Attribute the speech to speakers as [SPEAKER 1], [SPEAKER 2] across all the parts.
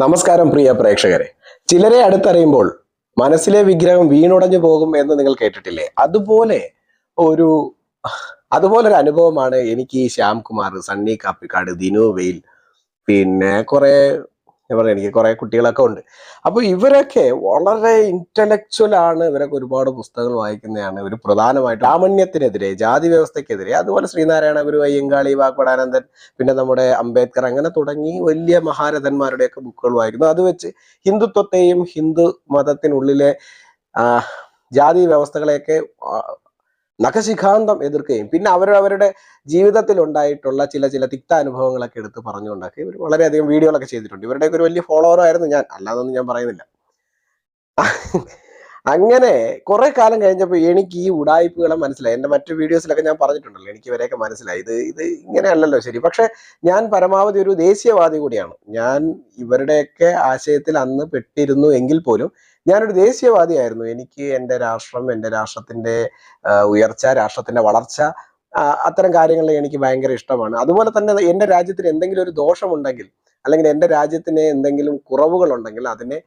[SPEAKER 1] നമസ്കാരം പ്രിയ പ്രേക്ഷകരെ. ചിലരെ അടുത്തറിയുമ്പോൾ മനസ്സിലെ വിഗ്രഹം വീണുടഞ്ഞു പോകും എന്ന് നിങ്ങൾ കേട്ടിട്ടില്ലേ? അതുപോലെ ഒരു അതുപോലൊരു അനുഭവമാണ് എനിക്ക് ഈ ശ്യാംകുമാർ സണ്ണി കാപ്പിക്കാട് ദിനു വെയിൽ പിന്നെ കുറെ എന്താ പറഞ്ഞു എനിക്ക് കുറെ കുട്ടികളൊക്കെ ഉണ്ട്. അപ്പൊ ഇവരൊക്കെ വളരെ ഇന്റലക്ച്വൽ ആണ്. ഇവരൊക്കെ ഒരുപാട് പുസ്തകങ്ങൾ വായിക്കുന്നതാണ്. ഒരു പ്രധാനമായിട്ട് ബ്രാഹ്മണ്യത്തിനെതിരെ ജാതി വ്യവസ്ഥക്കെതിരെ അതുപോലെ ശ്രീനാരായണ ഗുരു അയ്യങ്കാളി വാഗ്പടാനന്ദൻ പിന്നെ നമ്മുടെ അംബേദ്കർ അങ്ങനെ തുടങ്ങി വലിയ മഹാരഥന്മാരുടെയൊക്കെ ബുക്കുകൾ വായിക്കുന്നു. അത് വെച്ച് ഹിന്ദുത്വത്തെയും ഹിന്ദു മതത്തിനുള്ളിലെ ജാതി വ്യവസ്ഥകളെയൊക്കെ നഖശിഖാന്തം എതിർക്കുകയും പിന്നെ അവരവരുടെ ജീവിതത്തിൽ ഉണ്ടായിട്ടുള്ള ചില ചില തിക്ത അനുഭവങ്ങളൊക്കെ എടുത്ത് പറഞ്ഞുകൊണ്ടൊക്കെ ഇവർ വളരെയധികം വീഡിയോകളൊക്കെ ചെയ്തിട്ടുണ്ട്. ഇവരുടെയൊക്കെ ഒരു വലിയ ഫോളോവർ ആയിരുന്നു ഞാൻ. അല്ലാതൊന്നും ഞാൻ പറയുന്നില്ല. അങ്ങനെ കുറെ കാലം കഴിഞ്ഞപ്പോൾ എനിക്ക് ഈ ഉടായ്പകളെ മനസ്സിലായി. എന്റെ മറ്റു വീഡിയോസിലൊക്കെ ഞാൻ പറഞ്ഞിട്ടുണ്ടല്ലോ. എനിക്ക് ഇവരെയൊക്കെ മനസ്സിലായി. ഇത് ഇത് ഇങ്ങനെയല്ലല്ലോ ശരി. പക്ഷെ ഞാൻ പരമാവധി ഒരു ദേശീയവാദി കൂടിയാണ്. ഞാൻ ഇവരുടെയൊക്കെ ആശയത്തിൽ അന്ന് പെട്ടിരുന്നു എങ്കിൽ പോലും ഞാനൊരു ദേശീയവാദിയായിരുന്നു. എനിക്ക് എന്റെ രാഷ്ട്രം എന്റെ രാഷ്ട്രത്തിന്റെ ഉയർച്ച രാഷ്ട്രത്തിന്റെ വളർച്ച അത്തരം കാര്യങ്ങളിൽ എനിക്ക് ഭയങ്കര ഇഷ്ടമാണ്. അതുപോലെ തന്നെ എന്റെ രാജ്യത്തിന് എന്തെങ്കിലും ഒരു ദോഷമുണ്ടെങ്കിൽ അല്ലെങ്കിൽ എന്റെ രാജ്യത്തിന് എന്തെങ്കിലും കുറവുകൾ ഉണ്ടെങ്കിൽ അതിനെ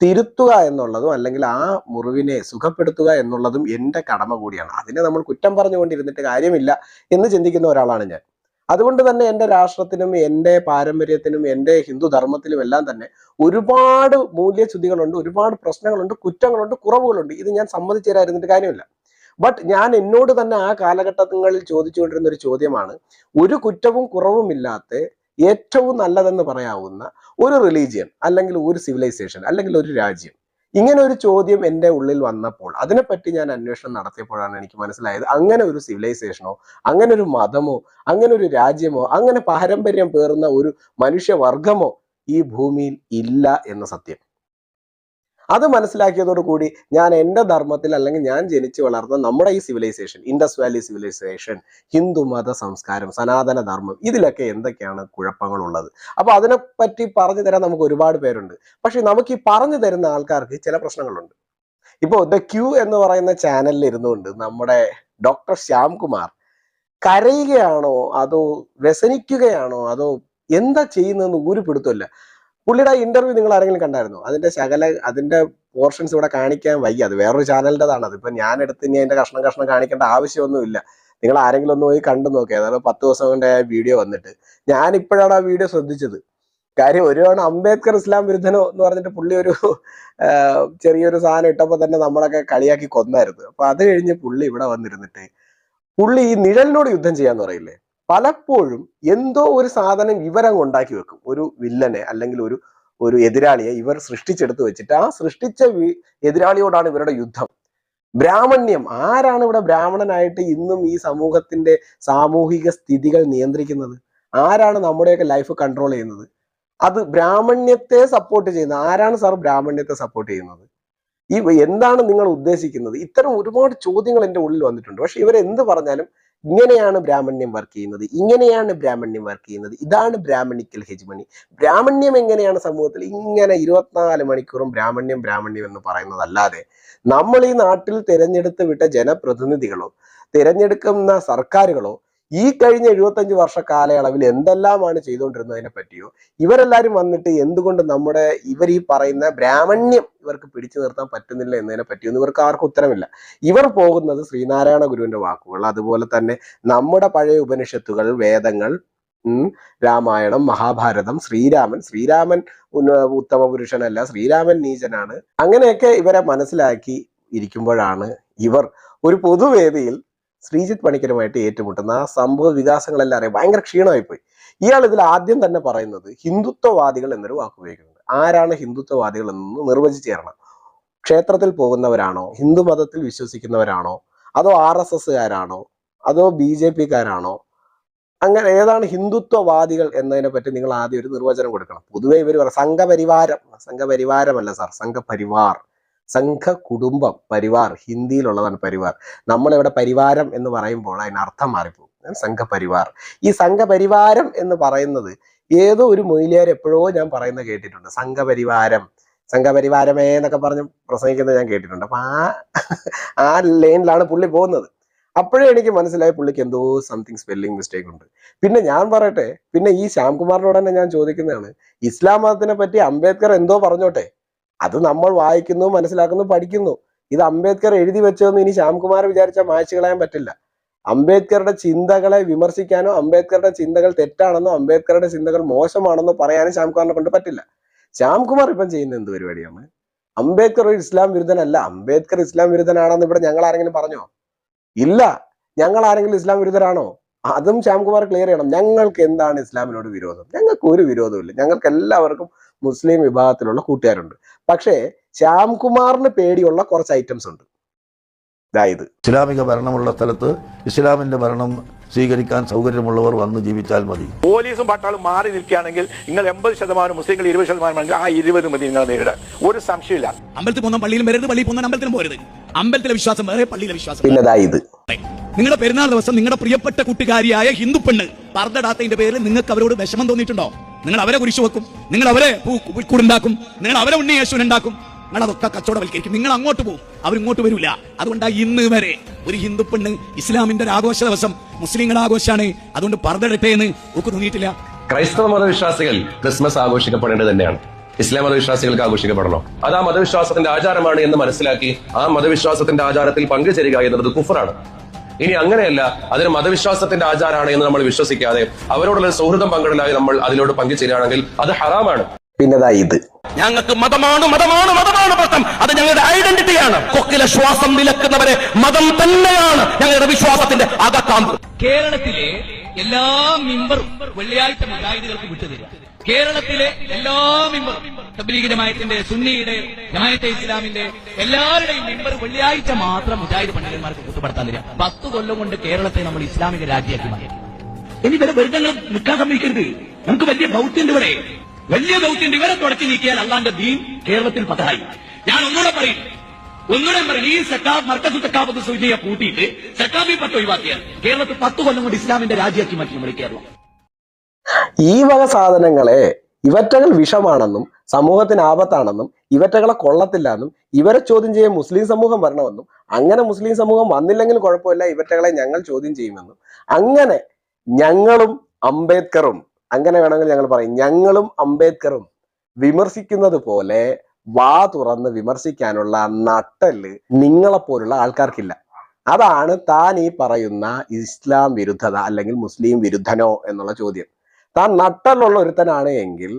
[SPEAKER 1] തിരുത്തുക എന്നുള്ളതും അല്ലെങ്കിൽ ആ മുറിവിനെ സുഖപ്പെടുത്തുക എന്നുള്ളതും എന്റെ കടമ കൂടിയാണ്. അതിനെ നമ്മൾ കുറ്റം പറഞ്ഞുകൊണ്ടിരുന്നിട്ട് കാര്യമില്ല എന്ന് ചിന്തിക്കുന്ന ഒരാളാണ് ഞാൻ. അതുകൊണ്ട് തന്നെ എന്റെ രാഷ്ട്രത്തിനും എന്റെ പാരമ്പര്യത്തിനും എന്റെ ഹിന്ദു ധർമ്മത്തിലും എല്ലാം തന്നെ ഒരുപാട് മൂല്യച്യുതികളുണ്ട് ഒരുപാട് പ്രശ്നങ്ങളുണ്ട് കുറ്റങ്ങളുണ്ട് കുറവുകളുണ്ട്. ഇത് ഞാൻ സമ്മതിച്ചു തരാതിരുന്നിട്ട് കാര്യമില്ല. ബട്ട് ഞാൻ എന്നോട് തന്നെ ആ കാലഘട്ടങ്ങളിൽ ചോദിച്ചുകൊണ്ടിരുന്ന ഒരു ചോദ്യമാണ്. ഒരു കുറ്റവും കുറവുമില്ലാത്ത ഏറ്റവും നല്ലതെന്ന് പറയാവുന്ന ഒരു റിലീജിയൻ അല്ലെങ്കിൽ ഒരു സിവിലൈസേഷൻ അല്ലെങ്കിൽ ഒരു രാജ്യം ഇങ്ങനെ ഒരു ചോദ്യം എന്റെ ഉള്ളിൽ വന്നപ്പോൾ അതിനെപ്പറ്റി ഞാൻ അന്വേഷണം നടത്തിയപ്പോഴാണ് എനിക്ക് മനസ്സിലായത്. അങ്ങനെ ഒരു സിവിലൈസേഷനോ അങ്ങനെ ഒരു മതമോ അങ്ങനെ ഒരു രാജ്യമോ അങ്ങനെ പാരമ്പര്യം പേറുന്ന ഒരു മനുഷ്യവർഗമോ ഈ ഭൂമിയിൽ ഇല്ല എന്ന സത്യം. അത് മനസ്സിലാക്കിയതോടുകൂടി ഞാൻ എന്റെ ധർമ്മത്തിൽ അല്ലെങ്കിൽ ഞാൻ ജനിച്ചു വളർന്ന നമ്മുടെ ഈ civilisation Indus valley civilisation Hindu മത സംസ്കാരം സനാതന ധർമ്മം ഇതിലൊക്കെ എന്തൊക്കെയാണ് കുഴപ്പങ്ങളുള്ളത്? അപ്പോൾ അതിനെപ്പറ്റി പറഞ്ഞു തരാൻ നമുക്ക് ഒരുപാട് പേരുണ്ട്. പക്ഷെ നമുക്ക് ഈ പറഞ്ഞു തരുന്ന ആൾക്കാർക്ക് ചില പ്രശ്നങ്ങളുണ്ട്. ഇപ്പോൾ ദ ക്യൂ എന്ന് പറയുന്ന ചാനലിൽ ഇരുന്നുകൊണ്ട് നമ്മുടെ ഡോക്ടർ ശ്യാംകുമാർ കരയുകയാണോ? അതോ വ്യസനിക്കുകയാണോ? അതോ എന്താ ചെയ്യുന്നതെന്ന് ഒരു പിടുത്തമില്ല പുള്ളിയുടെ ഇന്റർവ്യൂ നിങ്ങൾ ആരെങ്കിലും കണ്ടായിരുന്നോ? അതിന്റെ ശകല അതിന്റെ പോർഷൻസ് ഇവിടെ കാണിക്കാൻ വയ്യ. അത് വേറൊരു ചാനലിന്റെതാണ് അതിപ്പോ ഞാൻ എടുത്ത് ഇനി അതിന്റെ കഷ്ണം കഷ്ണം കാണിക്കേണ്ട ആവശ്യമൊന്നുമില്ല. നിങ്ങൾ ആരെങ്കിലും ഒന്ന് പോയി കണ്ടു നോക്കിയാൽ അതായത് പത്ത് ദിവസം കൊണ്ട് വീഡിയോ വന്നിട്ട്. ഞാൻ ഇപ്പോഴാണ് ആ വീഡിയോ ശ്രദ്ധിച്ചത്. കാര്യം ഒരു തവണ അംബേദ്കർ ഇസ്ലാം വിരുദ്ധനോ എന്ന് പറഞ്ഞിട്ട് പുള്ളി ഒരു ചെറിയൊരു സാധനം ഇട്ടപ്പോൾ തന്നെ നമ്മളൊക്കെ കളിയാക്കി കൊന്നായിരുന്നു. അപ്പൊ അത് കഴിഞ്ഞ് പുള്ളി ഇവിടെ വന്നിരുന്നിട്ട് പുള്ളി ഈ നിഴലിനോട് യുദ്ധം ചെയ്യാന്ന് പറയില്ലേ? പലപ്പോഴും എന്തോ ഒരു സാധനം ഇവരങ്ങ് ഉണ്ടാക്കി വെക്കും. ഒരു വില്ലനെ അല്ലെങ്കിൽ ഒരു ഒരു എതിരാളിയെ ഇവർ സൃഷ്ടിച്ചെടുത്ത് വെച്ചിട്ട് ആ സൃഷ്ടിച്ച എതിരാളിയോടാണ് ഇവരുടെ യുദ്ധം. ബ്രാഹ്മണ്യം ആരാണ് ഇവിടെ ബ്രാഹ്മണനായിട്ട് ഇന്നും ഈ സമൂഹത്തിന്റെ സാമൂഹിക സ്ഥിതികൾ നിയന്ത്രിക്കുന്നത്? ആരാണ് നമ്മുടെയൊക്കെ ലൈഫ് കൺട്രോൾ ചെയ്യുന്നത്? അത് ബ്രാഹ്മണ്യത്തെ സപ്പോർട്ട് ചെയ്യുന്നത് ആരാണ് സാർ ബ്രാഹ്മണ്യത്തെ സപ്പോർട്ട് ചെയ്യുന്നത്? ഈ എന്താണ് നിങ്ങൾ ഉദ്ദേശിക്കുന്നത്? ഇത്തരം ഒരുപാട് ചോദ്യങ്ങൾ എന്റെ ഉള്ളിൽ വന്നിട്ടുണ്ട്. പക്ഷെ ഇവരെന്ത് പറഞ്ഞാലും ഇങ്ങനെയാണ് ബ്രാഹ്മണ്യം വർക്ക് ചെയ്യുന്നത്. ഇങ്ങനെയാണ് ബ്രാഹ്മണ്യം വർക്ക് ചെയ്യുന്നത്. ഇതാണ് ബ്രാഹ്മണിക്കൽ ഹെജ്മണി ബ്രാഹ്മണ്യം എങ്ങനെയാണ് സമൂഹത്തിൽ? ഇങ്ങനെ ഇരുപത്തിനാല് മണിക്കൂറും ബ്രാഹ്മണ്യം ബ്രാഹ്മണ്യം എന്ന് പറയുന്നതല്ലാതെ നമ്മൾ ഈ നാട്ടിൽ തിരഞ്ഞെടുത്ത് വിട്ട ജനപ്രതിനിധികളോ തിരഞ്ഞെടുക്കുന്ന സർക്കാരുകളോ ഈ കഴിഞ്ഞ എഴുപത്തഞ്ച് വർഷ കാലയളവിൽ എന്തെല്ലാമാണ് ചെയ്തുകൊണ്ടിരുന്നതിനെ പറ്റിയോ? ഇവരെല്ലാരും വന്നിട്ട് എന്തുകൊണ്ട് നമ്മുടെ ഇവർ ഈ പറയുന്ന ബ്രാഹ്മണ്യം ഇവർക്ക് പിടിച്ചു നിർത്താൻ പറ്റുന്നില്ല എന്നതിനെ പറ്റിയൊന്നും ഇവർക്ക് ആർക്കും ഉത്തരമില്ല. ഇവർ പോകുന്നത് ശ്രീനാരായണ ഗുരുവിന്റെ വാക്കുകൾ അതുപോലെ തന്നെ നമ്മുടെ പഴയ ഉപനിഷത്തുകൾ വേദങ്ങൾ രാമായണം മഹാഭാരതം ശ്രീരാമൻ ശ്രീരാമൻ ഉത്തമ പുരുഷനല്ല ശ്രീരാമൻ നീചനാണ്. അങ്ങനെയൊക്കെ ഇവരെ മനസ്സിലാക്കി ഇരിക്കുമ്പോഴാണ് ഇവർ ഒരു പൊതുവേദിയിൽ ശ്രീജിത്ത് പണിക്കരുമായിട്ട് ഏറ്റുമുട്ടുന്ന ആ സംഭവ വികാസങ്ങളെല്ലാം അറിയാം ഭയങ്കര ക്ഷീണമായിപ്പോയി. ഇയാൾ ഇതിൽ ആദ്യം തന്നെ പറയുന്നത് ഹിന്ദുത്വവാദികൾ എന്നൊരു വാക്ക് ഉപയോഗിക്കുന്നത് ആരാണ് ഹിന്ദുത്വവാദികൾ എന്ന് നിർവചിച്ചു തരണം ക്ഷേത്രത്തിൽ പോകുന്നവരാണോ? ഹിന്ദു മതത്തിൽ വിശ്വസിക്കുന്നവരാണോ? അതോ ആർ എസ് എസ്സുകാരാണോ? അതോ ബി ജെ പിക്കാരാണോ? അങ്ങനെ ഏതാണ് ഹിന്ദുത്വവാദികൾ എന്നതിനെ പറ്റി നിങ്ങൾ ആദ്യം ഒരു നിർവചനം കൊടുക്കണം. പൊതുവെ ഇവർ പറ സംഘപരിവാരം. സംഘപരിവാരമല്ല സാർ സംഘപരിവാർ. സംഘ കുടുംബം പരിവാർ ഹിന്ദിയിലുള്ളതാണ് പരിവാർ. നമ്മളിവിടെ പരിവാരം എന്ന് പറയുമ്പോൾ അതിന് അർത്ഥം മാറിപ്പോകും. സംഘ സംഘപരിവാർ. ഈ സംഘപരിവാരം എന്ന് പറയുന്നത് ഏതോ ഒരു മൊയിലിയാർ എപ്പോഴോ ഞാൻ പറയുന്നത് കേട്ടിട്ടുണ്ട്. സംഘപരിവാരം. സംഘപരിവാരമേ എന്നൊക്കെ പറഞ്ഞ് പ്രസംഗിക്കുന്നത് ഞാൻ കേട്ടിട്ടുണ്ട്. അപ്പൊ ആ ആ ലൈനിലാണ് പുള്ളി പോകുന്നത്. അപ്പോഴേ എനിക്ക് മനസ്സിലായി പുള്ളിക്ക് എന്തോ സംതിങ് സ്പെല്ലിംഗ് മിസ്റ്റേക്ക് ഉണ്ട്. പിന്നെ ഞാൻ പറയട്ടെ പിന്നെ ഈ ശ്യാംകുമാറിനോട് തന്നെ ഞാൻ ചോദിക്കുന്നതാണ് ഇസ്ലാം മതത്തിനെ പറ്റി അംബേദ്കർ എന്തോ പറഞ്ഞോട്ടെ? അത് നമ്മൾ വായിക്കുന്നു മനസ്സിലാക്കുന്നു പഠിക്കുന്നു. ഇത് അംബേദ്കർ എഴുതി വെച്ചതെന്ന് ഇനി ശ്യാംകുമാർ വിചാരിച്ചാൽ മായ്ച്ചു കളയാൻ പറ്റില്ല. അംബേദ്കറുടെ ചിന്തകളെ വിമർശിക്കാനോ അംബേദ്കറുടെ ചിന്തകൾ തെറ്റാണെന്നോ അംബേദ്കറുടെ ചിന്തകൾ മോശമാണെന്നോ പറയാനും ശ്യാംകുമാറിനെ കൊണ്ട് പറ്റില്ല. ശ്യാംകുമാർ ഇപ്പം ചെയ്യുന്ന എന്ത് പരിപാടിയാണ്? അംബേദ്കർ ഒരു ഇസ്ലാം വിരുദ്ധനല്ല. അംബേദ്കർ ഇസ്ലാം വിരുദ്ധനാണെന്ന് ഇവിടെ ഞങ്ങൾ ആരെങ്കിലും പറഞ്ഞോ? ഇല്ല. ഞങ്ങൾ ആരെങ്കിലും ഇസ്ലാം വിരുദ്ധരാണോ? അതും ശ്യാംകുമാർ ക്ലിയർ ചെയ്യണം. ഞങ്ങൾക്ക് എന്താണ് ഇസ്ലാമിനോട് വിരോധം? ഞങ്ങൾക്ക് ഒരു വിരോധമില്ല ഞങ്ങൾക്ക് എല്ലാവർക്കും മുസ്ലിം വിഭാഗത്തിലുള്ള കൂട്ടുകാരുണ്ട്. പക്ഷേ ശ്യാംകുമാറിന് പേടിയുള്ള കുറച്ച് ഐറ്റംസ് ഉണ്ട്. അതായത്
[SPEAKER 2] ഇസ്ലാമിക ഭരണമുള്ള സ്ഥലത്ത് ഇസ്ലാമിന്റെ ഭരണം സ്വീകരിക്കാൻ സൗകര്യമുള്ളവർ വന്ന് ജീവിച്ചാൽ മതി.
[SPEAKER 3] പോലീസും പട്ടാളും മാറി നിൽക്കുകയാണെങ്കിൽ നിങ്ങൾ എൺപത് ശതമാനം മുസ്ലിങ്ങൾ ഇരുപത് ശതമാനമാണെങ്കിൽ ആ ഇരുപത് മതി നിങ്ങൾ നേരിടാൻ. ഒരു സംശയമില്ല
[SPEAKER 4] അമ്പലത്തിൽ പോകുന്ന പള്ളിയിലും വരരുത് പള്ളിയിൽ പോകുന്ന അമ്പലത്തിലും പോരുത്. അമ്പലത്തിലെ വിശ്വാസം വേറെ പള്ളിയിലെ വിശ്വാസം
[SPEAKER 1] പിന്നെ ഇതായത്
[SPEAKER 4] വേറെ. നിങ്ങളുടെ പെരുന്നാൾ ദിവസം നിങ്ങളുടെ പ്രിയപ്പെട്ട കൂട്ടുകാരിയായ ഹിന്ദു പെണ്ണ് പറഞ്ഞിടാത്തതിന്റെ പേരിൽ നിങ്ങൾക്ക് അവരോട് വിഷമം തോന്നിയിട്ടുണ്ടോ? നിങ്ങൾ അവരെ കുരിശു വെക്കും. നിങ്ങൾ അവരെ കൂടുണ്ടാക്കും നിങ്ങൾ അവരെ ഉണ്ണി യേശുവിനെ ഉണ്ടാക്കും. നിങ്ങൾ അതൊക്കെ കച്ചവടവൽക്കരിക്കും. നിങ്ങൾ അങ്ങോട്ട് പോകും അവരിങ്ങോട്ട് വരില്ല അതുകൊണ്ട് ഇന്ന് വരെ ഒരു ഹിന്ദു പെണ്ണ് ഇസ്ലാമിന്റെ ഒരു ആഘോഷ ദിവസം മുസ്ലിങ്ങളുടെ ആഘോഷമാണ്. അതുകൊണ്ട് പറഞ്ഞെടുത്തേ എന്ന് ഒക്കെ തോന്നിയിട്ടില്ല.
[SPEAKER 5] ക്രൈസ്തവ മതവിശ്വാസികൾ ക്രിസ്മസ് ആഘോഷിക്കപ്പെടേണ്ടത് തന്നെയാണ്. ഇസ്ലാം മതവിശ്വാസികൾക്ക് ആഘോഷിക്കപ്പെടണം? അത് ആ മതവിശ്വാസത്തിന്റെ ആചാരമാണ് എന്ന് മനസ്സിലാക്കി ആ മതവിശ്വാസത്തിന്റെ ആചാരത്തിൽ പങ്കുചേരുക എന്നത് കുഫറാണ്. ഇനി അങ്ങനെയല്ല അതൊരു മതവിശ്വാസത്തിന്റെ ആചാരമാണ് എന്ന് നമ്മൾ വിശ്വസിക്കാതെ അവരോടുള്ള സൗഹൃദം പങ്കിടലായി നമ്മൾ അതിലോട് പങ്കുചേരുകയാണെങ്കിൽ അത് ഹറാമാണ്.
[SPEAKER 1] പിന്നെ ഇത്.
[SPEAKER 4] ഞങ്ങൾക്ക് മതമാണ് മതമാണ് മതമാണ് മതം അത് ഞങ്ങളുടെ ഐഡന്റിറ്റിയാണ്. കൊക്കിലെ ശ്വാസം നിലക്കുന്നവരെ മതം തന്നെയാണ് ഞങ്ങളുടെ വിശ്വാസത്തിന്റെ അകക്കാമ്പ് കേരളത്തിലെ എല്ലാ മെമ്പറും വെള്ളിയാഴ്ച മുജാഹിദുകൾക്ക് വിട്ടുതരിക. കേരളത്തിലെ എല്ലാ മെമ്പറും തബ്ലീഗ് ജമായത്തിന്റെ സുന്നിയുടെ ജമായത്തെ ഇസ്ലാമിന്റെ എല്ലാവരുടെയും മെമ്പർ വെള്ളിയാഴ്ച മാത്രം മുജാഹിദ് പണ്ഡിതന്മാർക്ക് കുത്തുപെടുത്താൻ തരിക. പത്ത് കൊല്ലം കൊണ്ട് കേരളത്തെ നമ്മൾ ഇസ്ലാമിക രാജ്യമാക്കി മാറ്റി. ഇനി വരെ വെറുതെ നിൽക്കാൻ സമ്മതിക്കരുത്. നമുക്ക് വലിയ ദൗത്യണ്ട് ഇവിടെ. വലിയ ദൗത്യണ്ട് ഇവരെ തുടച്ചു നീക്കിയാൽ അള്ളാന്റെ ദീൻ കേരളത്തിൽ പതായി ഞാൻ ഒന്നുകൂടെ പറയും. ഒന്നുകൂടെ പറയും. ഈ സക്കാബ് മർക്കസ് സക്കാബ് സൂചിയെ കൂട്ടിയിട്ട് സക്കാബി പത്ത് ഒഴിവാക്കിയാൽ കേരളത്തിൽ പത്ത് കൊല്ലം കൊണ്ട് ഇസ്ലാമിന്റെ രാജ്യമാക്കി മാറ്റി നമ്മൾ കേരളം.
[SPEAKER 1] ഈ വക സാധനങ്ങളെ ഇവറ്റകൾ വിഷമാണെന്നും സമൂഹത്തിന് ആപത്താണെന്നും ഇവറ്റകളെ കൊള്ളത്തില്ല എന്നും ഇവരെ ചോദ്യം ചെയ്യാൻ മുസ്ലിം സമൂഹം വരണമെന്നും അങ്ങനെ മുസ്ലിം സമൂഹം വന്നില്ലെങ്കിൽ കുഴപ്പമില്ല ഇവറ്റകളെ ഞങ്ങൾ ചോദ്യം ചെയ്യുമെന്നും. അങ്ങനെ ഞങ്ങളും അംബേദ്കറും അങ്ങനെ വേണമെങ്കിൽ ഞങ്ങൾ പറയും ഞങ്ങളും അംബേദ്കറും വിമർശിക്കുന്നത് പോലെ വാ തുറന്ന് വിമർശിക്കാനുള്ള നട്ടൽ നിങ്ങളെപ്പോലുള്ള ആൾക്കാർക്കില്ല. അതാണ് താൻ ഈ പറയുന്ന ഇസ്ലാം വിരുദ്ധത അല്ലെങ്കിൽ മുസ്ലിം വിരുദ്ധനോ എന്നുള്ള ചോദ്യം. താൻ നട്ടലുള്ള ഒരുത്തനാണ് എങ്കിൽ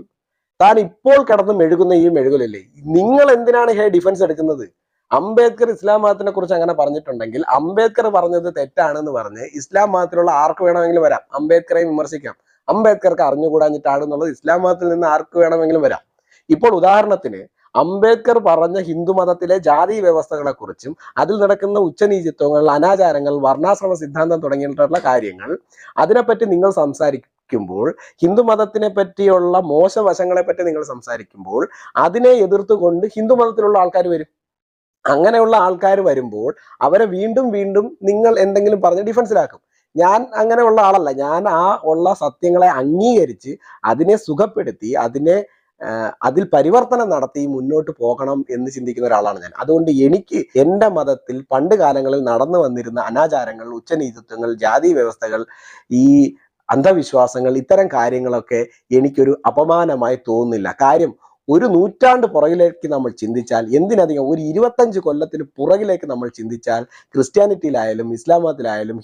[SPEAKER 1] താൻ ഇപ്പോൾ കിടന്ന് മെഴുകുന്ന ഈ മെഴുകലല്ലേ? നിങ്ങൾ എന്തിനാണ് ഹേ ഡിഫൻസ് എടുക്കുന്നത്? അംബേദ്കർ ഇസ്ലാം മതത്തിനെ കുറിച്ച് അങ്ങനെ പറഞ്ഞിട്ടുണ്ടെങ്കിൽ അംബേദ്കർ പറഞ്ഞത് തെറ്റാണെന്ന് പറഞ്ഞ് ഇസ്ലാം മതത്തിലുള്ള ആർക്ക് വേണമെങ്കിലും വരാം. അംബേദ്കറെ വിമർശിക്കാം. അംബേദ്കർക്ക് അറിഞ്ഞുകൂടാഞ്ഞിട്ടാണ് എന്നുള്ളത് ഇസ്ലാം മതത്തിൽ നിന്ന് ആർക്ക് വേണമെങ്കിലും വരാം. ഇപ്പോൾ ഉദാഹരണത്തിന് അംബേദ്കർ പറഞ്ഞ ഹിന്ദു മതത്തിലെ ജാതി വ്യവസ്ഥകളെ കുറിച്ചും അതിൽ നടക്കുന്ന ഉച്ചനീചിത്വങ്ങൾ അനാചാരങ്ങൾ വർണാശ്രമ സിദ്ധാന്തം തുടങ്ങിയിട്ടുള്ള കാര്യങ്ങൾ അതിനെപ്പറ്റി നിങ്ങൾ സംസാരിക്കുമ്പോൾ ഹിന്ദുമതത്തിനെ പറ്റിയുള്ള മോശവശങ്ങളെ പറ്റി നിങ്ങൾ സംസാരിക്കുമ്പോൾ അതിനെ എതിർത്തുകൊണ്ട് ഹിന്ദു മതത്തിലുള്ള ആൾക്കാർ വരും. അങ്ങനെയുള്ള ആൾക്കാർ വരുമ്പോൾ അവരെ വീണ്ടും വീണ്ടും നിങ്ങൾ എന്തെങ്കിലും പറഞ്ഞ് ഡിഫൻസിലാക്കും. ഞാൻ അങ്ങനെയുള്ള ആളല്ല. ഞാൻ ആ ഉള്ള സത്യങ്ങളെ അംഗീകരിച്ച് അതിനെ സുഖപ്പെടുത്തി അതിനെ അതിൽ പരിവർത്തനം നടത്തി മുന്നോട്ട് പോകണം എന്ന് ചിന്തിക്കുന്ന ഒരാളാണ് ഞാൻ. അതുകൊണ്ട് എനിക്ക് എന്റെ മതത്തിൽ പണ്ട് കാലങ്ങളിൽ നടന്നു വന്നിരുന്ന അനാചാരങ്ങൾ ഉച്ചനീതിത്വങ്ങൾ ജാതി വ്യവസ്ഥകൾ ഈ അന്ധവിശ്വാസങ്ങൾ ഇത്തരം കാര്യങ്ങളൊക്കെ എനിക്കൊരു അപമാനമായി തോന്നുന്നില്ല. കാര്യം ഒരു നൂറ്റാണ്ട് പുറകിലേക്ക് നമ്മൾ ചിന്തിച്ചാൽ എന്തിനധികം ഒരു ഇരുപത്തഞ്ച് കൊല്ലത്തിന് പുറകിലേക്ക് നമ്മൾ ചിന്തിച്ചാൽ ക്രിസ്ത്യാനിറ്റിയിലായാലും ഇസ്ലാം മതത്തിലായാലും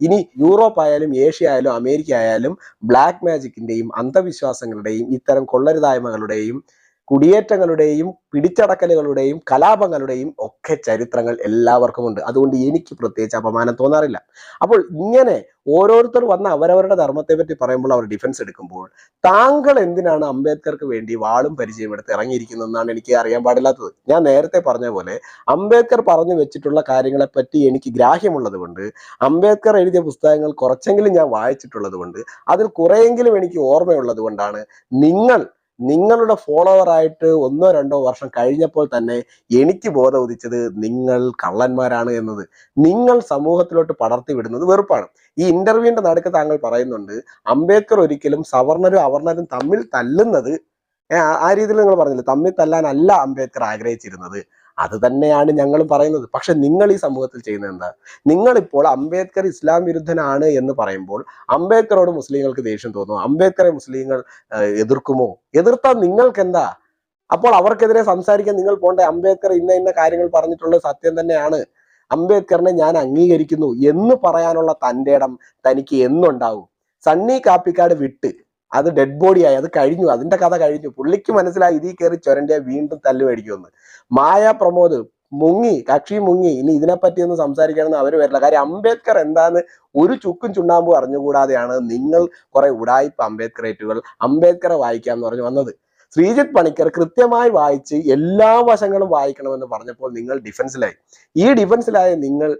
[SPEAKER 1] ഇനി യൂറോപ്പ് ആയാലും ഏഷ്യ ആയാലും അമേരിക്ക ആയാലും ബ്ലാക്ക് മാജിക്കിന്റെയും അന്ധവിശ്വാസങ്ങളുടെയും ഇത്തരം കൊള്ളരുതായ്മകളുടെയും കുടിയേറ്റങ്ങളുടെയും പിടിച്ചടക്കലുകളുടെയും കലാപങ്ങളുടെയും ഒക്കെ ചരിത്രങ്ങൾ എല്ലാവർക്കും ഉണ്ട് അതുകൊണ്ട് എനിക്ക് പ്രത്യേകിച്ച് അപമാനം തോന്നാറില്ല. അപ്പോൾ ഇങ്ങനെ ഓരോരുത്തർ വന്ന അവരവരുടെ ധർമ്മത്തെ പറ്റി പറയുമ്പോൾ അവർ ഡിഫൻസ് എടുക്കുമ്പോൾ താങ്കൾ എന്തിനാണ് അംബേദ്കർക്ക് വേണ്ടി വാളും പരിചയമെടുത്ത് ഇറങ്ങിയിരിക്കുന്നതെന്നാണ് എനിക്ക് അറിയാൻ പാടില്ലാത്തത്. ഞാൻ നേരത്തെ പറഞ്ഞ പോലെ അംബേദ്കർ പറഞ്ഞു വെച്ചിട്ടുള്ള കാര്യങ്ങളെ പറ്റി എനിക്ക് ഗ്രാഹ്യമുള്ളത് കൊണ്ട് അംബേദ്കർ എഴുതിയ പുസ്തകങ്ങൾ കുറച്ചെങ്കിലും ഞാൻ വായിച്ചിട്ടുള്ളത് കൊണ്ട് അതിൽ കുറെയെങ്കിലും എനിക്ക് ഓർമ്മയുള്ളത് കൊണ്ടാണ് നിങ്ങൾ നിങ്ങളുടെ ഫോളോവർ ആയിട്ട് ഒന്നോ രണ്ടോ വർഷം കഴിഞ്ഞപ്പോൾ തന്നെ എനിക്ക് ബോധം ഉദിച്ചത് നിങ്ങൾ കള്ളന്മാരാണ് എന്നത്. നിങ്ങൾ സമൂഹത്തിലോട്ട് പടർത്തി വിടുന്നത് വെറുപ്പാണ്. ഈ ഇന്റർവ്യൂവിന്റെ നടുക്ക് താങ്കൾ പറയുന്നുണ്ട് അംബേദ്കർ ഒരിക്കലും സവർണരും അവർണരും തമ്മിൽ തല്ലുന്നത് ആ- രീതിയിൽ നിങ്ങൾ പറഞ്ഞില്ലേ തമ്മിൽ തല്ലാനല്ല അംബേദ്കർ ആഗ്രഹിച്ചിരുന്നത്. അത് തന്നെയാണ് ഞങ്ങളും പറയുന്നത്. പക്ഷെ നിങ്ങൾ ഈ സമൂഹത്തിൽ ചെയ്യുന്നത് എന്താ? നിങ്ങളിപ്പോൾ അംബേദ്കർ ഇസ്ലാം വിരുദ്ധനാണ് എന്ന് പറയുമ്പോൾ അംബേദ്കറോട് മുസ്ലിങ്ങൾക്ക് ദേഷ്യം തോന്നുമോ? അംബേദ്കറെ മുസ്ലിങ്ങൾ എതിർക്കുമോ? എതിർത്താൽ നിങ്ങൾക്ക് എന്താ അപ്പോൾ അവർക്കെതിരെ സംസാരിക്കാൻ നിങ്ങൾ പോണ്ടേ? അംബേദ്കർ ഇന്ന ഇന്ന കാര്യങ്ങൾ പറഞ്ഞിട്ടുള്ള സത്യം തന്നെയാണ്. അംബേദ്കറിനെ ഞാൻ അംഗീകരിക്കുന്നു എന്ന് പറയാനുള്ള തന്റെ ഇടം തനിക്ക് എന്നുണ്ടാവും. സണ്ണി കാപ്പിക്കാട് വിട്ട് അത് ഡെഡ് ബോഡിയായി അത് കഴിഞ്ഞു അതിന്റെ കഥ കഴിഞ്ഞു. പുള്ളിക്ക് മനസ്സിലായി ഇതിൽ കയറി ചുരണ്ടിയ വീണ്ടും തല്ലു മേടിക്കുമെന്ന്. മായ പ്രമോദ് മുങ്ങി കക്ഷി മുങ്ങി. ഇനി ഇതിനെപ്പറ്റി ഒന്നും സംസാരിക്കാനൊന്നും അവർ വരില്ല. കാര്യം അംബേദ്കർ എന്താന്ന് ഒരു ചുക്കും ചുണ്ണാമ്പും അറിഞ്ഞുകൂടാതെയാണ് നിങ്ങൾ കുറെ ഉടായിപ്പ് അംബേദ്കറേറ്റുകൾ അംബേദ്കറെ വായിക്കാം എന്ന് പറഞ്ഞു വന്നത്. ശ്രീജിത്ത് പണിക്കർ കൃത്യമായി വായിച്ച് എല്ലാ വശങ്ങളും വായിക്കണമെന്ന് പറഞ്ഞപ്പോൾ നിങ്ങൾ ഡിഫൻസിലായി ഈ ഡിഫൻസിലായ നിങ്ങൾ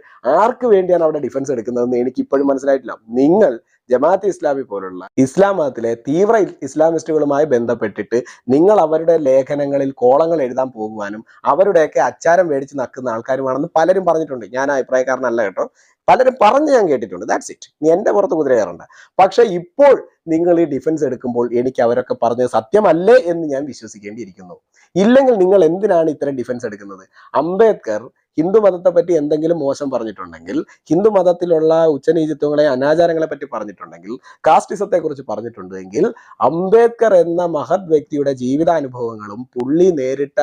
[SPEAKER 1] ആർക്ക് വേണ്ടിയാണ് അവിടെ ഡിഫൻസ് എടുക്കുന്നതെന്ന് എനിക്ക് ഇപ്പോഴും മനസ്സിലായിട്ടില്ല. നിങ്ങൾ ജമാഅത്ത് ഇസ്ലാമി പോലുള്ള ഇസ്ലാം മതത്തിലെ തീവ്ര ഇസ്ലാമിസ്റ്റുകളുമായി ബന്ധപ്പെട്ടിട്ട് നിങ്ങൾ അവരുടെ ലേഖനങ്ങളിൽ കോളങ്ങൾ എഴുതാൻ പോകുവാനും അവരുടെയൊക്കെ അച്ചാരം മേടിച്ച് നക്കുന്ന ആൾക്കാരുമാണെന്ന് പലരും പറഞ്ഞിട്ടുണ്ട്. ഞാൻ അഭിപ്രായക്കാരനല്ല കേട്ടോ. പലരും പറഞ്ഞ് ഞാൻ കേട്ടിട്ടുണ്ട്. ദാറ്റ്സ് ഇറ്റ് നീ എന്റെ പുറത്ത് കുതിര കയറണ്ട പക്ഷെ ഇപ്പോൾ നിങ്ങൾ ഈ ഡിഫൻസ് എടുക്കുമ്പോൾ എനിക്ക് അവരൊക്കെ പറഞ്ഞത് സത്യമല്ലേ എന്ന് ഞാൻ വിശ്വസിക്കേണ്ടിയിരിക്കുന്നു. ഇല്ലെങ്കിൽ നിങ്ങൾ എന്തിനാണ് ഇത്തരം ഡിഫൻസ് എടുക്കുന്നത്? അംബേദ്കർ ഹിന്ദു മതത്തെ പറ്റി എന്തെങ്കിലും മോശം പറഞ്ഞിട്ടുണ്ടെങ്കിൽ ഹിന്ദു മതത്തിലുള്ള ഉച്ചനീചിത്വങ്ങളെ അനാചാരങ്ങളെ പറ്റി പറഞ്ഞിട്ടുണ്ടെങ്കിൽ കാസ്റ്റിസത്തെ കുറിച്ച് പറഞ്ഞിട്ടുണ്ടെങ്കിൽ അംബേദ്കർ എന്ന മഹത് വ്യക്തിയുടെ ജീവിതാനുഭവങ്ങളും പുള്ളി നേരിട്ട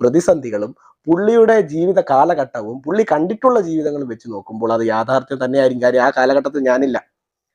[SPEAKER 1] പ്രതിസന്ധികളും പുള്ളിയുടെ ജീവിത കാലഘട്ടവും പുള്ളി കണ്ടിട്ടുള്ള ജീവിതങ്ങളും വെച്ച് നോക്കുമ്പോൾ അത് യാഥാർത്ഥ്യം തന്നെയായിരിക്കും. കാര്യം ആ കാലഘട്ടത്തിൽ ഞാനില്ല.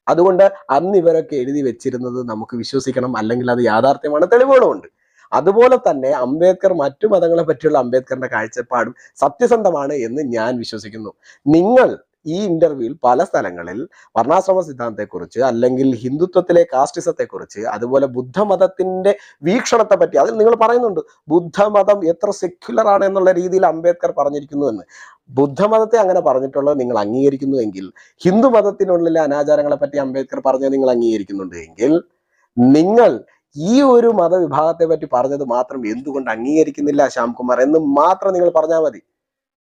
[SPEAKER 1] അതുകൊണ്ട് അന്ന് ഇവരൊക്കെ എഴുതി വെച്ചിരുന്നത് നമുക്ക് വിശ്വസിക്കണം. അല്ലെങ്കിൽ അത് യാഥാർത്ഥ്യമാണ്. തെളിവുകളും ഉണ്ട്. അതുപോലെ തന്നെ അംബേദ്കർ മറ്റു മതങ്ങളെ പറ്റിയുള്ള അംബേദ്കറിന്റെ കാഴ്ചപ്പാടും സത്യസന്ധമാണ് എന്ന് ഞാൻ വിശ്വസിക്കുന്നു. നിങ്ങൾ ഈ ഇന്റർവ്യൂവിൽ പല സ്ഥലങ്ങളിൽ വർണാശ്രമ സിദ്ധാന്തത്തെക്കുറിച്ച് അല്ലെങ്കിൽ ഹിന്ദുത്വത്തിലെ കാസ്റ്റിസത്തെക്കുറിച്ച് അതുപോലെ ബുദ്ധമതത്തിന്റെ വീക്ഷണത്തെ പറ്റി അതിൽ നിങ്ങൾ പറയുന്നുണ്ട് ബുദ്ധമതം എത്ര സെക്യുലർ ആണ് എന്നുള്ള രീതിയിൽ അംബേദ്കർ പറഞ്ഞിരിക്കുന്നു എന്ന്. ബുദ്ധമതത്തെ അങ്ങനെ പറഞ്ഞിട്ടുള്ളത് നിങ്ങൾ അംഗീകരിക്കുന്നു എങ്കിൽ ഹിന്ദു മതത്തിനുള്ളിലെ അനാചാരങ്ങളെ പറ്റി അംബേദ്കർ പറഞ്ഞത് നിങ്ങൾ അംഗീകരിക്കുന്നുണ്ട് എങ്കിൽ നിങ്ങൾ ഈ ഒരു മതവിഭാഗത്തെ പറ്റി പറഞ്ഞത് മാത്രം എന്തുകൊണ്ട് അംഗീകരിക്കുന്നില്ല ശ്യാംകുമാർ എന്ന് മാത്രം നിങ്ങൾ പറഞ്ഞാൽ മതി.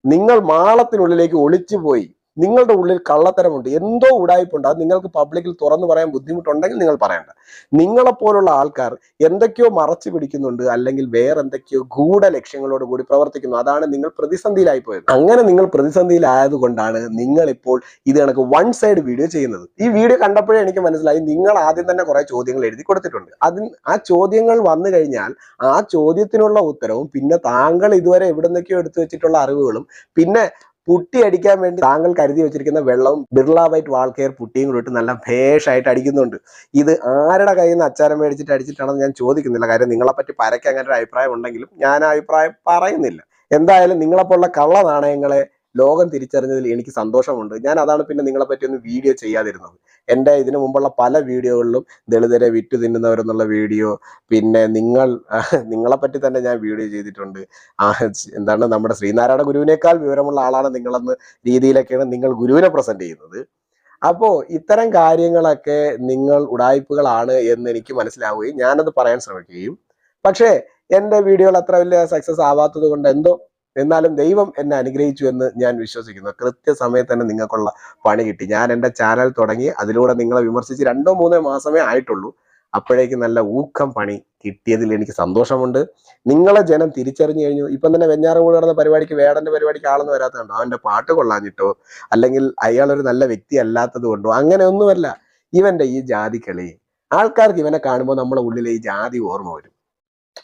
[SPEAKER 1] നിങ്ങൾ മാളത്തിനുള്ളിലേക്ക് ഒളിച്ചുപോയി നിങ്ങളുടെ ഉള്ളിൽ കള്ളത്തരമുണ്ട്. എന്തോ ഉടായ്പുണ്ട്. അത് നിങ്ങൾക്ക് പബ്ലിക്കിൽ തുറന്നു പറയാൻ ബുദ്ധിമുട്ടുണ്ടെങ്കിൽ നിങ്ങൾ പറയണ്ട. നിങ്ങളെപ്പോലുള്ള ആൾക്കാർ എന്തൊക്കെയോ മറച്ചു പിടിക്കുന്നുണ്ട് അല്ലെങ്കിൽ വേറെ എന്തൊക്കെയോ ഗൂഢ ലക്ഷ്യങ്ങളോട് കൂടി പ്രവർത്തിക്കുന്നു. അതാണ് നിങ്ങൾ പ്രതിസന്ധിയിലായി പോയത്. അങ്ങനെ നിങ്ങൾ പ്രതിസന്ധിയിലായതുകൊണ്ടാണ് നിങ്ങൾ ഇപ്പോൾ ഇത് കണക്ക് വൺ സൈഡ് വീഡിയോ ചെയ്യുന്നത്. ഈ വീഡിയോ കണ്ടപ്പോഴേ എനിക്ക് മനസ്സിലായി നിങ്ങൾ ആദ്യം തന്നെ കുറെ ചോദ്യങ്ങൾ എഴുതി കൊടുത്തിട്ടുണ്ട്. അതിന് ആ ചോദ്യങ്ങൾ വന്നു കഴിഞ്ഞാൽ ആ ചോദ്യത്തിനുള്ള ഉത്തരവും പിന്നെ താങ്കൾ ഇതുവരെ എവിടെ നിന്നൊക്കെയോ എടുത്തു വെച്ചിട്ടുള്ള അറിവുകളും പിന്നെ പുട്ടി അടിക്കാൻ വേണ്ടി താങ്കൾ കരുതി വെച്ചിരിക്കുന്ന വെള്ളവും ബിർള വൈറ്റ് വാൾക്കെയർ പുട്ടിയും കൂടി ഇട്ട് നല്ല ഭേഷായിട്ട് അടിക്കുന്നുണ്ട്. ഇത് ആരുടെ കയ്യിൽ നിന്ന് അച്ചാരം മേടിച്ചിട്ട് അടിച്ചിട്ടാണെന്ന് ഞാൻ ചോദിക്കുന്നില്ല. കാര്യം നിങ്ങളെപ്പറ്റി പരക്കെ അങ്ങനെ ഒരു അഭിപ്രായം ഉണ്ടെങ്കിലും ഞാൻ ആ അഭിപ്രായം പറയുന്നില്ല. എന്തായാലും നിങ്ങളെപ്പോലുള്ള കള്ള നാണയങ്ങളെ ലോകം തിരിച്ചറിഞ്ഞതിൽ എനിക്ക് സന്തോഷമുണ്ട്. ഞാൻ അതാണ് പിന്നെ നിങ്ങളെ പറ്റി ഒന്ന് വീഡിയോ ചെയ്യാതിരുന്നത്. എന്റെ ഇതിനു മുമ്പുള്ള പല വീഡിയോകളിലും ദളിതരെ വിറ്റു തിന്നുന്നവരെന്നുള്ള വീഡിയോ പിന്നെ നിങ്ങൾ നിങ്ങളെ പറ്റി തന്നെ ഞാൻ വീഡിയോ ചെയ്തിട്ടുണ്ട്. എന്താണ് നമ്മുടെ ശ്രീനാരായണ ഗുരുവിനേക്കാൾ വിവരമുള്ള ആളാണ് നിങ്ങളെന്ന് രീതിയിലൊക്കെയാണ് നിങ്ങൾ ഗുരുവിനെ പ്രസന്റ് ചെയ്യുന്നത്. അപ്പോൾ ഇത്തരം കാര്യങ്ങളൊക്കെ നിങ്ങൾ ഉടായ്പകളാണ് എന്ന് എനിക്ക് മനസ്സിലാവുകയും ഞാനത് പറയാൻ ശ്രമിക്കുകയും. പക്ഷേ എന്റെ വീഡിയോകൾ അത്ര വലിയ സക്സസ് ആവാത്തത് കൊണ്ട് എന്തോ എന്നാലും ദൈവം എന്നെ അനുഗ്രഹിച്ചു എന്ന് ഞാൻ വിശ്വസിക്കുന്നു. കൃത്യസമയത്ത് തന്നെ നിങ്ങൾക്കുള്ള പണി കിട്ടി. ഞാൻ എന്റെ ചാനൽ തുടങ്ങി അതിലൂടെ നിങ്ങളെ വിമർശിച്ച് രണ്ടോ മൂന്നോ മാസമേ ആയിട്ടുള്ളൂ. അപ്പോഴേക്ക് നല്ല ഊക്കം പണി കിട്ടിയതിൽ എനിക്ക് സന്തോഷമുണ്ട്. നിങ്ങളെ ജനം തിരിച്ചറിഞ്ഞു കഴിഞ്ഞു. ഇപ്പം തന്നെ വെഞ്ഞാറമൂട് നടന്ന പരിപാടിക്ക് വേടന്റെ പരിപാടിക്ക് ആളൊന്നും വരാത്തതുകൊണ്ടോ അവന്റെ പാട്ട് കൊള്ളാഞ്ഞിട്ടോ? അല്ലെങ്കിൽ അയാളൊരു നല്ല വ്യക്തി അല്ലാത്തത് കൊണ്ടോ? അങ്ങനെ ഒന്നുമല്ല. ഇവന്റെ ഈ ജാതി കളി ആൾക്കാർക്ക് ഇവനെ കാണുമ്പോൾ നമ്മുടെ ഉള്ളിലെ ഈ ജാതി ഓർമ്മ വരും.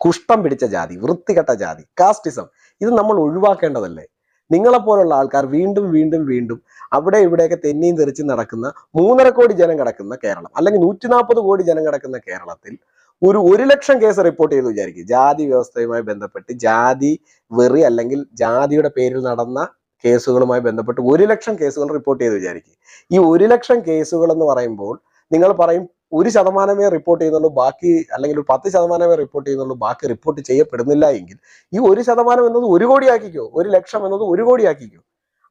[SPEAKER 1] കുഷ്ഠം പിടിച്ച ജാതി വൃത്തികെട്ട ജാതി കാസ്റ്റിസം ഇത് നമ്മൾ ഒഴിവാക്കേണ്ടതല്ലേ? നിങ്ങളെപ്പോലുള്ള ആൾക്കാർ വീണ്ടും വീണ്ടും വീണ്ടും അവിടെ ഇവിടെയൊക്കെ തെന്നിയും തെറിച്ച് നടക്കുന്ന മൂന്നര കോടി ജനം കിടക്കുന്ന കേരളം അല്ലെങ്കിൽ നൂറ്റി നാൽപ്പത് കോടി ജനം കിടക്കുന്ന കേരളത്തിൽ ഒരു ഒരു ലക്ഷം കേസ് റിപ്പോർട്ട് ചെയ്ത് വിചാരിക്കും. ജാതി വ്യവസ്ഥയുമായി ബന്ധപ്പെട്ട് ജാതി വെറി അല്ലെങ്കിൽ ജാതിയുടെ പേരിൽ നടന്ന കേസുകളുമായി ബന്ധപ്പെട്ട് ഒരു ലക്ഷം കേസുകൾ റിപ്പോർട്ട് ചെയ്ത് വിചാരിക്കും. ഈ ഒരു ലക്ഷം കേസുകൾ എന്ന് പറയുമ്പോൾ നിങ്ങൾ പറയും ഒരു ശതമാനമേ റിപ്പോർട്ട് ചെയ്യുന്നുള്ളൂ. ബാക്കി അല്ലെങ്കിൽ ഒരു പത്ത് ശതമാനമേ റിപ്പോർട്ട് ചെയ്യുന്നുള്ളൂ. ബാക്കി റിപ്പോർട്ട് ചെയ്യപ്പെടുന്നില്ല എങ്കിൽ ഈ ഒരു ശതമാനം എന്നത് ഒരു കോടി ആക്കിക്കോ ഒരു ലക്ഷം എന്നത് ഒരു കോടി ആക്കിക്കോ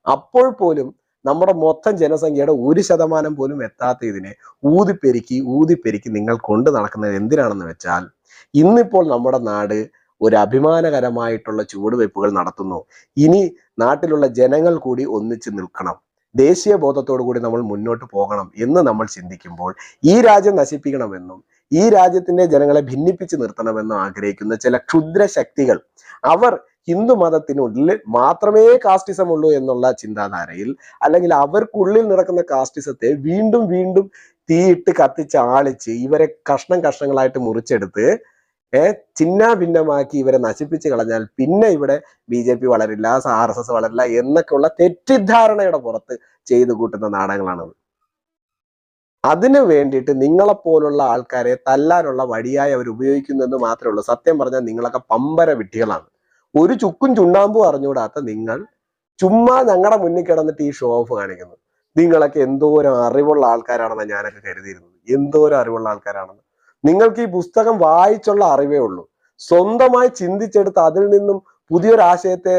[SPEAKER 1] അപ്പോൾ പോലും നമ്മുടെ മൊത്തം ജനസംഖ്യയുടെ ഒരു ശതമാനം പോലും എത്താത്ത ഇതിനെ ഊതിപ്പെരുക്കി ഊതിപ്പെരുക്കി നിങ്ങൾ കൊണ്ട് നടക്കുന്നത് എന്തിനാണെന്ന് വെച്ചാൽ ഇന്നിപ്പോൾ നമ്മുടെ നാട് ഒരു അഭിമാനകരമായിട്ടുള്ള ചുവടുവയ്പ്പുകൾ നടത്തുന്നു. ഇനി നാട്ടിലുള്ള ജനങ്ങൾ കൂടി ഒന്നിച്ചു നിൽക്കണം. ദേശീയ ബോധത്തോടു കൂടി നമ്മൾ മുന്നോട്ട് പോകണം എന്ന് നമ്മൾ ചിന്തിക്കുമ്പോൾ ഈ രാജ്യം നശിപ്പിക്കണമെന്നും ഈ രാജ്യത്തിന്റെ ജനങ്ങളെ ഭിന്നിപ്പിച്ച് നിർത്തണമെന്നും ആഗ്രഹിക്കുന്ന ചില ക്ഷുദ്ര ശക്തികൾ അവർ ഹിന്ദു മതത്തിനുള്ളിൽ മാത്രമേ കാസ്റ്റിസം ഉള്ളൂ എന്നുള്ള ചിന്താധാരയിൽ അല്ലെങ്കിൽ അവർക്കുള്ളിൽ നടക്കുന്ന കാസ്റ്റിസത്തെ വീണ്ടും വീണ്ടും തീയിട്ട് കത്തിച്ച് ആളിച്ച് ഇവരെ കഷ്ണം കഷ്ണങ്ങളായിട്ട് മുറിച്ചെടുത്ത് ഏഹ് ചിന്ന ഭിന്നമാക്കി ഇവരെ നശിപ്പിച്ച് കളഞ്ഞാൽ പിന്നെ ഇവിടെ ബി ജെ പി വളരില്ല ആർ എസ് എസ് വളരില്ല എന്നൊക്കെയുള്ള തെറ്റിദ്ധാരണയുടെ പുറത്ത് ചെയ്തു കൂട്ടുന്ന നാടകങ്ങളാണത്. അതിനു വേണ്ടിയിട്ട് നിങ്ങളെപ്പോലുള്ള ആൾക്കാരെ തല്ലാനുള്ള വഴിയായി അവർ ഉപയോഗിക്കുന്നു എന്ന് മാത്രമേ ഉള്ളൂ. സത്യം പറഞ്ഞാൽ നിങ്ങളൊക്കെ പമ്പര വിട്ടികളാണ് ഒരു ചുക്കും ചുണ്ണാമ്പും അറിഞ്ഞുകൂടാത്ത നിങ്ങൾ ചുമ്മാ ഞങ്ങളുടെ മുന്നിൽ കിടന്നിട്ട് ഈ ഷോ ഓഫ് കാണിക്കുന്നു. നിങ്ങളൊക്കെ എന്തോരം അറിവുള്ള ആൾക്കാരാണെന്ന് ഞാനൊക്കെ കരുതിയിരുന്നത്. എന്തോരം അറിവുള്ള ആൾക്കാരാണെന്ന്. നിങ്ങൾക്ക് ഈ പുസ്തകം വായിച്ചുള്ള അറിവേ ഉള്ളൂ. സ്വന്തമായി ചിന്തിച്ചെടുത്ത് അതിൽ നിന്നും പുതിയൊരാശയത്തെ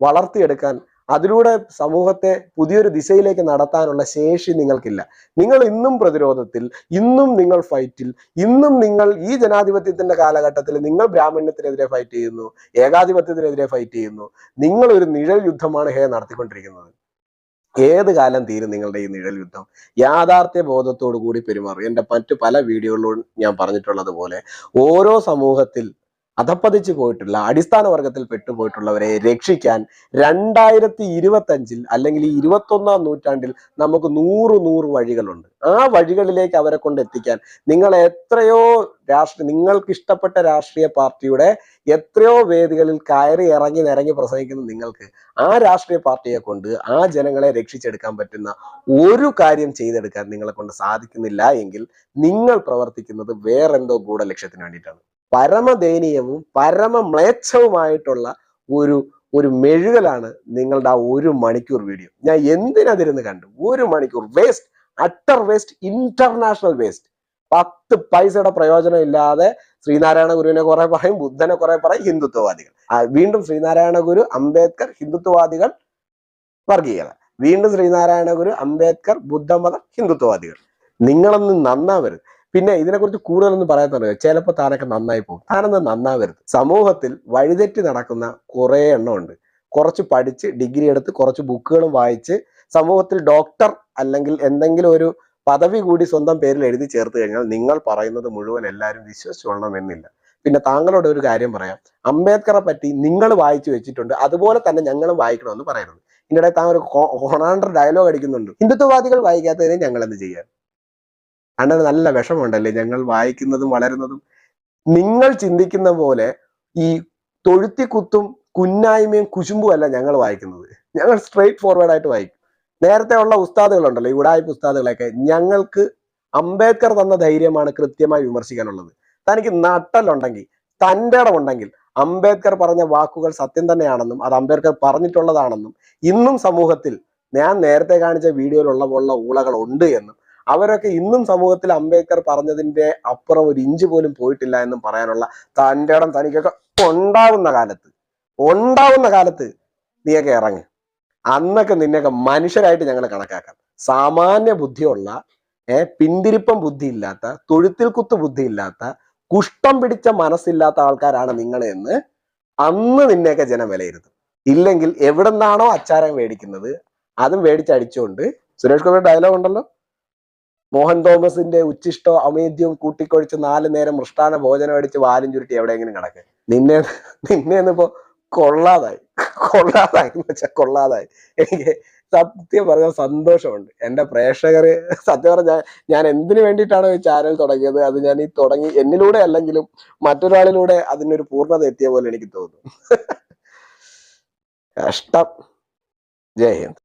[SPEAKER 1] വളർത്തിയെടുക്കാൻ അതിലൂടെ സമൂഹത്തെ പുതിയൊരു ദിശയിലേക്ക് നടത്താനുള്ള ശേഷി നിങ്ങൾക്കില്ല. നിങ്ങൾ ഇന്നും പ്രതിരോധത്തിൽ ഇന്നും നിങ്ങൾ ഫൈറ്റിൽ ഇന്നും നിങ്ങൾ ഈ ജനാധിപത്യത്തിന്റെ കാലഘട്ടത്തിൽ നിങ്ങൾ ബ്രാഹ്മണ്യത്തിനെതിരെ ഫൈറ്റ് ചെയ്യുന്നു ഏകാധിപത്യത്തിനെതിരെ ഫൈറ്റ് ചെയ്യുന്നു. നിങ്ങൾ ഒരു നിഴൽ യുദ്ധമാണ് ഹേ നടത്തിക്കൊണ്ടിരിക്കുന്നത്. ഏത് കാലം തീരും നിങ്ങളുടെ ഈ നിഴൽ യുദ്ധം? യാഥാർത്ഥ്യ ബോധത്തോടു കൂടി പെരുമാറും എന്റെ മറ്റു പല വീഡിയോകളിലും ഞാൻ പറഞ്ഞിട്ടുള്ളത് പോലെ ഓരോ സമൂഹത്തിൽ അധപ്പതിച്ചു പോയിട്ടുള്ള അടിസ്ഥാന വർഗത്തിൽ പെട്ടുപോയിട്ടുള്ളവരെ രക്ഷിക്കാൻ രണ്ടായിരത്തി ഇരുപത്തഞ്ചിൽ അല്ലെങ്കിൽ ഈ ഇരുപത്തൊന്നാം നൂറ്റാണ്ടിൽ നമുക്ക് നൂറ് നൂറ് വഴികളുണ്ട്. ആ വഴികളിലേക്ക് അവരെ കൊണ്ട് എത്തിക്കാൻ നിങ്ങൾ എത്രയോ രാഷ്ട്രീയ നിങ്ങൾക്ക് ഇഷ്ടപ്പെട്ട രാഷ്ട്രീയ പാർട്ടിയുടെ എത്രയോ വേദികളിൽ കയറി ഇറങ്ങി നിരങ്ങി പ്രസംഗിക്കുന്ന നിങ്ങൾക്ക് ആ രാഷ്ട്രീയ പാർട്ടിയെ കൊണ്ട് ആ ജനങ്ങളെ രക്ഷിച്ചെടുക്കാൻ പറ്റുന്ന ഒരു കാര്യം ചെയ്തെടുക്കാൻ നിങ്ങളെ കൊണ്ട് സാധിക്കുന്നില്ല എങ്കിൽ നിങ്ങൾ പ്രവർത്തിക്കുന്നത് വേറെന്തോ ഗൂഢലക്ഷ്യത്തിന് വേണ്ടിയിട്ടാണ്. പരമദയനീയവും പരമ മ്ലേച്ഛവുമായിട്ടുള്ള ഒരു ഒരു മെഴുകലാണ് നിങ്ങളുടെ ആ ഒരു മണിക്കൂർ വീഡിയോ ഞാൻ എന്തിനതിരുന്ന് കണ്ടു? ഒരു മണിക്കൂർ waste utter waste international waste പത്ത് പൈസയുടെ പ്രയോജനം ഇല്ലാതെ ശ്രീനാരായണ ഗുരുവിനെ കുറെ പറയും ബുദ്ധനെ കുറെ പറയും ഹിന്ദുത്വവാദികൾ. വീണ്ടും ശ്രീനാരായണ ഗുരു അംബേദ്കർ ഹിന്ദുത്വവാദികൾ വർഗീയത വീണ്ടും ശ്രീനാരായണ ഗുരു അംബേദ്കർ ബുദ്ധമതം ഹിന്ദുത്വവാദികൾ. നിങ്ങളൊന്ന് നന്നാവരുത്. പിന്നെ ഇതിനെക്കുറിച്ച് കൂടുതലൊന്നും പറയാത്തറിയോ ചിലപ്പോൾ താനൊക്കെ നന്നായി പോകും. താനൊന്നും നന്നാവരുത്. സമൂഹത്തിൽ വഴിതെറ്റി നടക്കുന്ന കുറേ എണ്ണമുണ്ട്. കുറച്ച് പഠിച്ച് ഡിഗ്രി എടുത്ത് കുറച്ച് ബുക്കുകളും വായിച്ച് സമൂഹത്തിൽ ഡോക്ടർ അല്ലെങ്കിൽ എന്തെങ്കിലും ഒരു പദവി കൂടി സ്വന്തം പേരിൽ എഴുതി ചേർത്ത് കഴിഞ്ഞാൽ നിങ്ങൾ പറയുന്നത് മുഴുവൻ എല്ലാവരും വിശ്വസിച്ചുകൊള്ളണമെന്നില്ല പിന്നെ താങ്കളോട് ഒരു കാര്യം പറയാം. അംബേദ്കറെ പറ്റി നിങ്ങൾ വായിച്ചു വെച്ചിട്ടുണ്ട്. അതുപോലെ തന്നെ ഞങ്ങളും വായിക്കണമെന്ന് പറയരുത്. ഇതിനിടെ താൻ ഒരു കൊണാണ്ടർ ഡയലോഗ് അടിക്കുന്നുണ്ട്. ഹിന്ദുത്വവാദികൾ വായിക്കാത്തതിനെ ഞങ്ങൾ എന്ത് ചെയ്യാൻ? അണ്ണന് നല്ല വിഷമമുണ്ടല്ലേ? ഞങ്ങൾ വായിക്കുന്നതും വളരുന്നതും. നിങ്ങൾ ചിന്തിക്കുന്ന പോലെ ഈ തൊഴുത്തിക്കുത്തും കുന്നായ്മയും കുശുമ്പും അല്ല ഞങ്ങൾ വായിക്കുന്നത്. ഞങ്ങൾ സ്ട്രെയിറ്റ് ഫോർവേഡ് ആയിട്ട് വായിക്കും. നേരത്തെ ഉള്ള ഉസ്താദുകളുണ്ടല്ലോ ഈ ഉടായ്പ ഉസ്താദുകളൊക്കെ ഞങ്ങൾക്ക് അംബേദ്കർ തന്ന ധൈര്യമാണ് കൃത്യമായി വിമർശിക്കാനുള്ളത്. തനിക്ക് നട്ടലുണ്ടെങ്കിൽ തന്റെ ഇടമുണ്ടെങ്കിൽ അംബേദ്കർ പറഞ്ഞ വാക്കുകൾ സത്യം തന്നെയാണെന്നും അത് അംബേദ്കർ പറഞ്ഞിട്ടുള്ളതാണെന്നും ഇന്നും സമൂഹത്തിൽ ഞാൻ നേരത്തെ കാണിച്ച വീഡിയോയിലുള്ള പോലുള്ള ഊളകൾ ഉണ്ട് എന്നും അവരൊക്കെ ഇന്നും സമൂഹത്തിൽ അംബേദ്കർ പറഞ്ഞതിന്റെ അപ്പുറം ഒരു ഇഞ്ച് പോലും പോയിട്ടില്ല എന്നും പറയാനുള്ള തന്റെ ഇടം തനിക്കൊക്കെ ഉണ്ടാവുന്ന കാലത്ത് ഉണ്ടാവുന്ന കാലത്ത് നീയൊക്കെ ഇറങ്ങി. അന്നൊക്കെ നിന്നെയൊക്കെ മനുഷ്യരായിട്ട് ഞങ്ങൾ കണക്കാക്കാം. സാമാന്യ ബുദ്ധിയുള്ള ഏർ പിന്തിരിപ്പം ബുദ്ധിയില്ലാത്ത തൊഴുത്തിൽ കുത്ത് ബുദ്ധിയില്ലാത്ത കുഷ്ഠം പിടിച്ച മനസ്സില്ലാത്ത ആൾക്കാരാണ് നിങ്ങൾ എന്ന് അന്ന് നിന്നെയൊക്കെ ജനം വിലയിരുത്തും. ഇല്ലെങ്കിൽ എവിടെന്നാണോ അച്ചാരം മേടിക്കുന്നത് അതും മേടിച്ചടിച്ചുകൊണ്ട് സുരേഷ് ഗോപി ഡയലോഗ് ഉണ്ടല്ലോ? മോഹൻ തോമസിന്റെ ഉച്ചിഷ്ടോ അമേദ്യവും കൂട്ടിക്കൊഴിച്ച് നാല് നേരം മൃഷ്ടാന ഭോജനം അടിച്ച് വാലും ചുരുട്ടി എവിടെയെങ്കിലും കിടക്ക്. നിന്നെ നിന്നെ ഇപ്പോ കൊള്ളാതായി. കൊള്ളാതായി എന്ന് വെച്ചാൽ കൊള്ളാതായി. എനിക്ക് സത്യം പറഞ്ഞ സന്തോഷമുണ്ട്. എന്റെ പ്രേക്ഷകർ സത്യം പറഞ്ഞാൽ ഞാൻ എന്തിനു വേണ്ടിയിട്ടാണ് ഈ ചാനൽ തുടങ്ങിയത്? അത് ഞാൻ ഈ തുടങ്ങി എന്നിലൂടെ അല്ലെങ്കിലും മറ്റൊരാളിലൂടെ അതിനൊരു പൂർണത എത്തിയ പോലെ എനിക്ക് തോന്നുന്നു കഷ്ടം. ജയ ഹിന്ദ്.